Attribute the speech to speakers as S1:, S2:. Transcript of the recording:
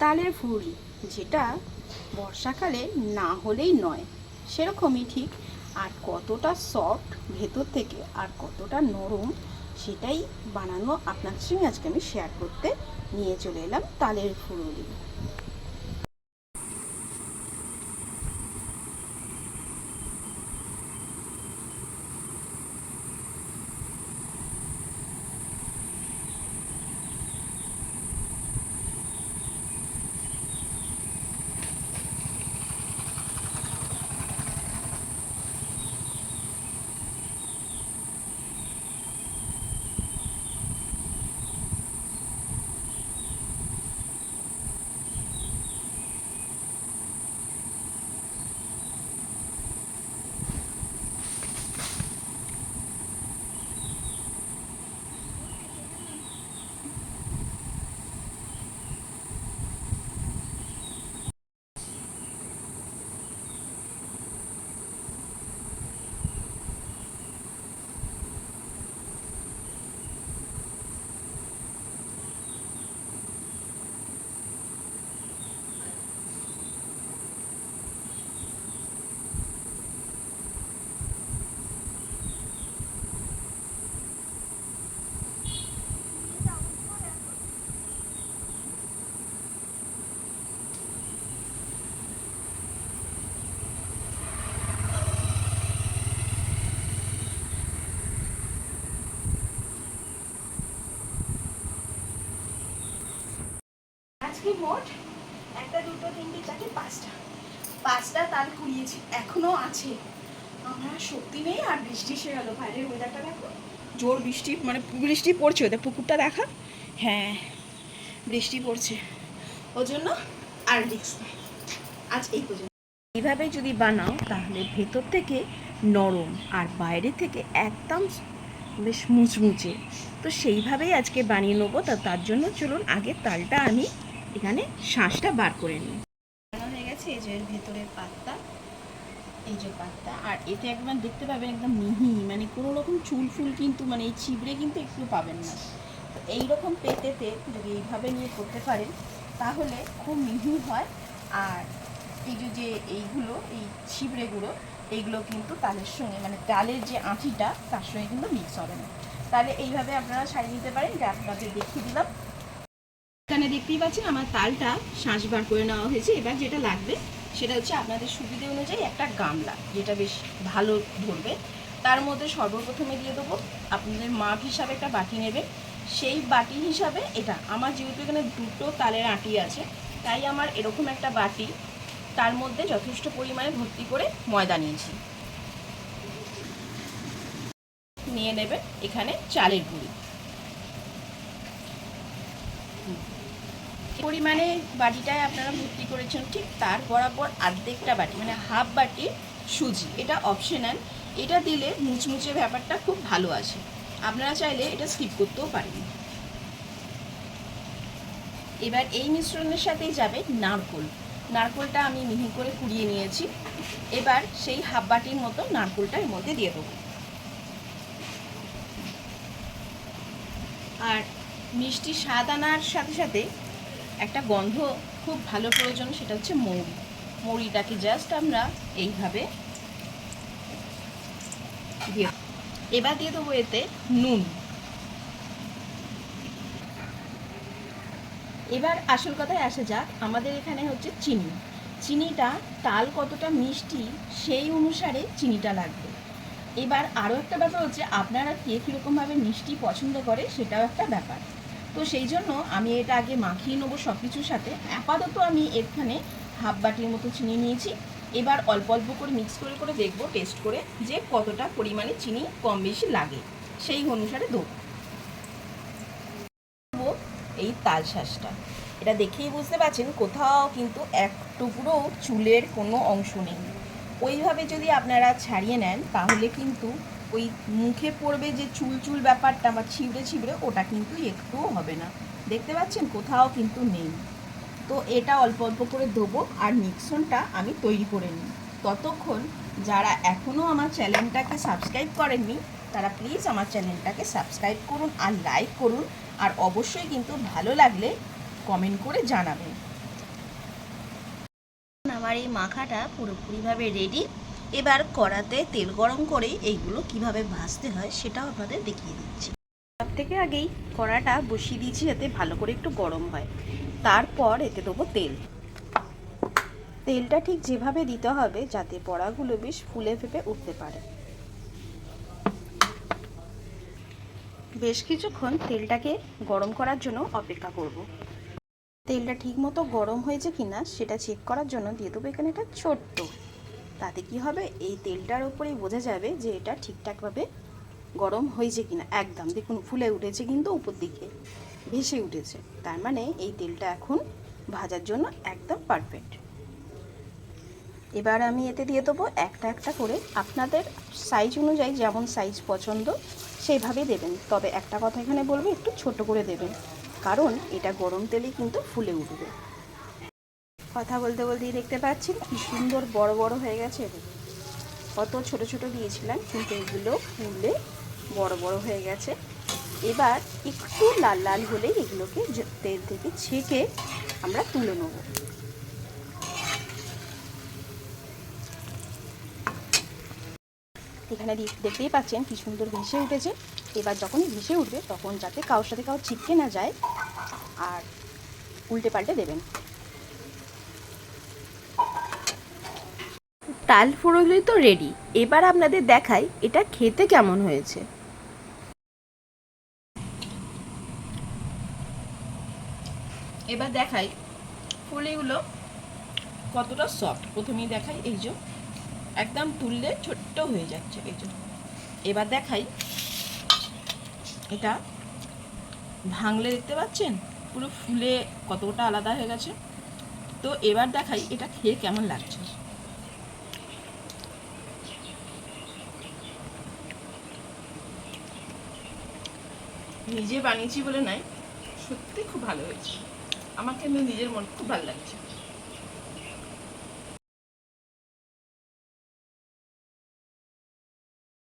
S1: তালের ফুল, যেটা বর্ষাকালে না হলেই নয়। সেরকমই ঠিক। আর কতটা সফট ভেতর থেকে আর কতটা নরম, সেটাই বানানো আপনার সঙ্গে আজকে আমি শেয়ার করতে নিয়ে চলে এলাম তালের ফুলরি মোট একটা দুটো তিনটে চারটে, পাঁচটা। পাঁচটা তাল কুড়িয়েছি, এখনও আছে। আমার শক্তি নেই, আর বৃষ্টি এসে গেল। বাইরের ওয়েদারটা দেখো। জোর বৃষ্টি মানে বৃষ্টি পড়ছে ওদের পুকুরটা দেখা? হ্যাঁ বৃষ্টি পড়ছে। ওই জন্য আর রিক্স নেই আজ এই পর্যন্ত। এইভাবে যদি বানাও, তাহলে ভেতর থেকে নরম আর বাইরে থেকে একদম বেশ মুচমুচে। তো সেইভাবেই আজকে বানিয়ে নেব। তা তার জন্য চলুন, আগে তালটা আমি এখানে শাঁসটা বার করে নিই। হয়ে গেছে, এই যে এর ভেতরের পাত্তা, এই যে পাত্তা, আর এতে একবার দেখতে পাবেন একদম মিহি মানে কোনো রকম চুল ফুল কিন্তু মানে এই ছিবড়ে কিন্তু একটু পাবেন না। তো এইরকম পেতেতে যদি এইভাবে নিয়ে করতে পারেন, তাহলে খুব মিহি হয়, আর এই যে যে এইগুলো, এই ছিবড়েগুলো, এইগুলো কিন্তু তালের সঙ্গে মানে তালের যে আঁটিটা, তার সঙ্গে কিন্তু মিক্স হবে না। তাহলে এইভাবে আপনারা সারিয়ে নিতে পারেন, যা আপনাদের দেখিয়ে দিলাম। এখানে দেখতেই পাচ্ছেন আমার তালটা শাঁস বার করে নেওয়া হয়েছে। এবার যেটা লাগবে সেটা হচ্ছে আপনাদের সুবিধে অনুযায়ী একটা গামলা, যেটা বেশ ভালো ধরবে। তার মধ্যে সর্বপ্রথমে দিয়ে দেবো আপনাদের মাপ হিসাবে একটা বাটি নেবে। সেই বাটি হিসাবে এটা, আমার যেহেতু এখানে দুটো তালের আঁটি আছে, তাই আমার এরকম একটা বাটি তার মধ্যে যথেষ্ট পরিমাণে ভর্তি করে ময়দা নিয়েছি। নিয়ে নেবে এখানে চালের গুঁড়ি। পরিমাণে বাটিটায় আপনারা ভর্তি করেছেন ঠিক তার বরাবর অর্ধেকটা বাটি মানে হাফ বাটি সুজি, এটা অপশনাল এটা দিলে মুচমুচে ব্যাপারটা খুব ভালো আসে। আপনারা চাইলে এটা স্কিপ করতেও পারেন। এবার এই মিশ্রণের সাথেই যাবে নারকোল। নারকোলটা আমি মিহি করে কুড়িয়ে নিয়েছি। এবার সেই হাফ বাটির মতো নারকোলটা এর মধ্যে দিয়ে দেবো। আর মিষ্টি স্বাদ আনার সাথে সাথে একটা গন্ধ খুব ভালো প্রয়োজন, সেটা হচ্ছে মৌরি। মৌরিটাকে জাস্ট আমরা এইভাবে দিয়ে এবার দিয়ে দেবো এতে নুন। এবার আসল কথায় আসা যাক, আমাদের এখানে হচ্ছে চিনি। চিনিটা তাল কতটা মিষ্টি, সেই অনুসারে চিনিটা লাগবে। এবার আরও একটা ব্যাপার হচ্ছে, আপনারা কে কীরকমভাবে মিষ্টি পছন্দ করে, সেটাও একটা ব্যাপার। তো সেই জন্য আমি এটা আগে মাখিয়ে নেব সব কিছুর সাথে। আপাতত আমি এখানে হাফ বাটির মতো চিনি নিয়েছি। এবার অল্প অল্প করে মিক্স করে করে দেখব টেস্ট করে যে কতটা পরিমাণে চিনি কম বেশি লাগে। সেই অনুসারে দেবো এই তাল শাঁসটা। এটা দেখেই বুঝতে পারছেন কোথাও কিন্তু এক টুকরো চুলের কোনো অংশ নেই। ওইভাবে যদি আপনারা ছাড়িয়ে নেন, তাহলে কিন্তু ওই মুখে পড়বে যে চুল চুল ব্যাপারটা বা ছিঁড়ে ছিঁড়ে ওটা কিন্তু একটুও হবে না। দেখতে পাচ্ছেন? কোথাও কিন্তু নেই। তো এটা অল্প অল্প করে দেবো আর মিক্সনটা আমি তৈরি করে নিই। ততক্ষণ যারা এখনও আমার চ্যানেলটাকে সাবস্ক্রাইব করেননি, তারা প্লিজ আমার চ্যানেলটাকে সাবস্ক্রাইব করুন আর লাইক করুন। আর অবশ্যই কিন্তু ভালো লাগলে কমেন্ট করে জানাবেন।
S2: আমার এই মাখাটা পুরোপুরিভাবে রেডি এবার কড়াতে তেল গরম করে এইগুলো কীভাবে ভাজতে হয় সেটাও আপনাদের দেখিয়ে দিচ্ছি।
S1: সব থেকে আগেই কড়াটা বসিয়ে দিয়েছি যাতে ভালো করে একটু গরম হয়। তারপর এতে দেবো তেল। তেলটা ঠিক যেভাবে দিতে হবে যাতে বড়াগুলো বেশ ফুলে ফেপে উঠতে পারে। বেশ কিছুক্ষণ তেলটাকে গরম করার জন্য অপেক্ষা করব। তেলটা ঠিকমতো গরম হয়েছে কিনা সেটা চেক করার জন্য দিয়ে দেবো এখানে একটা ছোট্ট তাতে কি হবে? এই তেলটার উপরেই বোঝা যাবে যে এটা ঠিকঠাকভাবে গরম হয়েছে কিনা। একদম, দেখুন, ফুলে উঠেছে কিন্তু উপর দিকে, ভেসে উঠেছে। তার মানে এই তেলটা এখন ভাজার জন্য একদম পারফেক্ট এবার আমি এতে দিয়ে দেবো একটা একটা করে। আপনাদের সাইজ অনুযায়ী যেমন সাইজ পছন্দ, সেইভাবে দেবেন। তবে একটা কথা এখানে বলব, একটু ছোট করে দেবেন। কারণ এটা গরম তেলেই কিন্তু ফুলে উঠবে। কথা বলতে বলতেই দেখতে পাচ্ছেন কি সুন্দর বড় বড় হয়ে গেছে কত ছোট ছোট দিয়েছিলাম, কিন্তু এগুলো ফুলে বড় বড় হয়ে গেছে। এবার একটু লাল লাল হলেই এগুলোকে তেল থেকে ছেঁকে আমরা তুলে নেব। এখানে দেখতেই পাচ্ছেন কি সুন্দর ভেসে উঠেছে। এবার যখনই ভেসে উঠবে তখন যাতে কারোর সাথে কারও ছিটকে না যায়, আর উল্টে পাল্টে দেবেন।
S2: তাল ফুরোগুলি তো রেডি এবার আপনাদের দেখাই এটা খেতে কেমন হয়েছে।
S1: এবার দেখাই ফুলিগুলো কতটা সফট প্রথমেই দেখাই এই যে, একদম তুললে ছোট্ট হয়ে যাচ্ছে এই যে। এবার দেখাই এটা ভাঙলে দেখতে পাচ্ছেন? পুরো ফুলে কতটা আলাদা হয়ে গেছে। তো এবার দেখাই এটা খেয়ে কেমন লাগছে। নিজে বানিয়েছি বলে নাই সত্যি খুব ভালো হয়েছে। আমাকে নিজের মন খুব ভালো লাগছে।